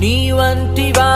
నీ వంటివా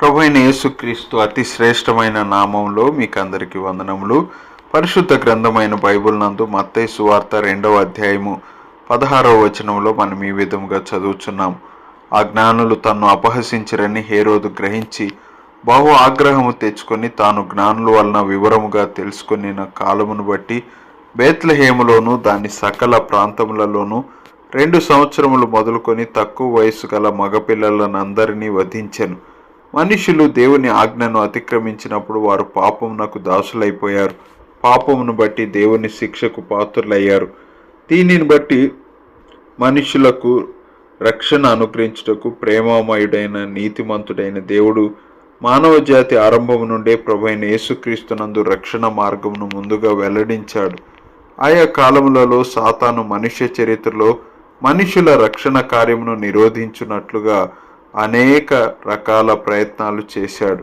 ప్రభు అయిన యేసుక్రీస్తు అతి శ్రేష్టమైన నామంలో మీకు అందరికీ వందనములు. పరిశుద్ధ గ్రంథమైన బైబిల్ నందు మత్తయి సువార్త రెండవ అధ్యాయము పదహారవ వచనంలో మనం ఈ విధముగా చదువుచున్నాం. ఆ జ్ఞానులు తన్ను అపహసించరని హేరోదు గ్రహించి బహు ఆగ్రహము తెచ్చుకొని తాను జ్ఞానుల వలన వివరముగా తెలుసుకుని కాలమును బట్టి బేత్లహేములోను దాని సకల ప్రాంతములలోనూ రెండు సంవత్సరములు మొదలుకొని తక్కువ వయసు గల మగపిల్లలనందరినీ వధించెను. మనుషులు దేవుని ఆజ్ఞను అతిక్రమించినప్పుడు వారు పాపమునకు దాసులైపోయారు. పాపమును బట్టి దేవుని శిక్షకు పాత్రులయ్యారు. దీనిని బట్టి మనుషులకు రక్షణ అనుగ్రహించుటకు ప్రేమమయుడైన నీతిమంతుడైన దేవుడు మానవ జాతి ఆరంభం నుండే ప్రభైన యేసుక్రీస్తునందు రక్షణ మార్గమును ముందుగా వెల్లడించాడు. ఆయా కాలములలో సాతాను మనుష్య చరిత్రలో మనుషుల రక్షణ కార్యమును నిరోధించున్నట్లుగా అనేక రకాల ప్రయత్నాలు చేశాడు.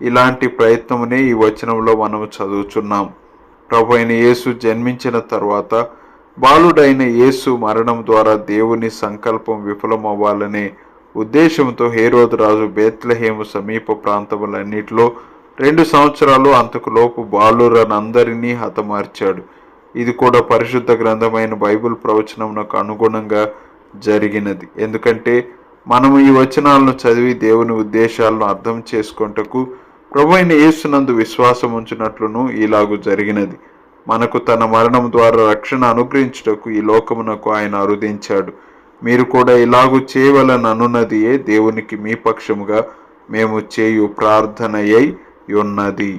ఇలాంటి ప్రయత్నమునే ఈ వచనంలో మనము చదువుచున్నాం. ప్రభు అయిన యేసు జన్మించిన తర్వాత బాలుడైన యేసు మరణం ద్వారా దేవుని సంకల్పం విఫలమవ్వాలనే ఉద్దేశంతో హేరోదు రాజు బేత్లహేము సమీప ప్రాంతములన్నిటిలో రెండు సంవత్సరాలు అంతకులోపు బాలురనందరినీ హతమార్చాడు. ఇది కూడా పరిశుద్ధ గ్రంథమైన బైబిల్ ప్రవచనమునకు అనుగుణంగా జరిగినది. ఎందుకంటే మనము ఈ వచనాలను చదివి దేవుని ఉద్దేశాలను అర్థం చేసుకుంటకు ప్రభు అయిన యేసునందు విశ్వాసం ఉంచినట్లును ఇలాగు జరిగినది. మనకు తన మరణం ద్వారా రక్షణ అనుగ్రహించుటకు ఈ లోకమునకు ఆయన అరుదించాడు. మీరు కూడా ఇలాగు చేయవలని అనున్నదియే దేవునికి మీ పక్షముగా మేము చేయు ప్రార్థనయ్యై ఉన్నది.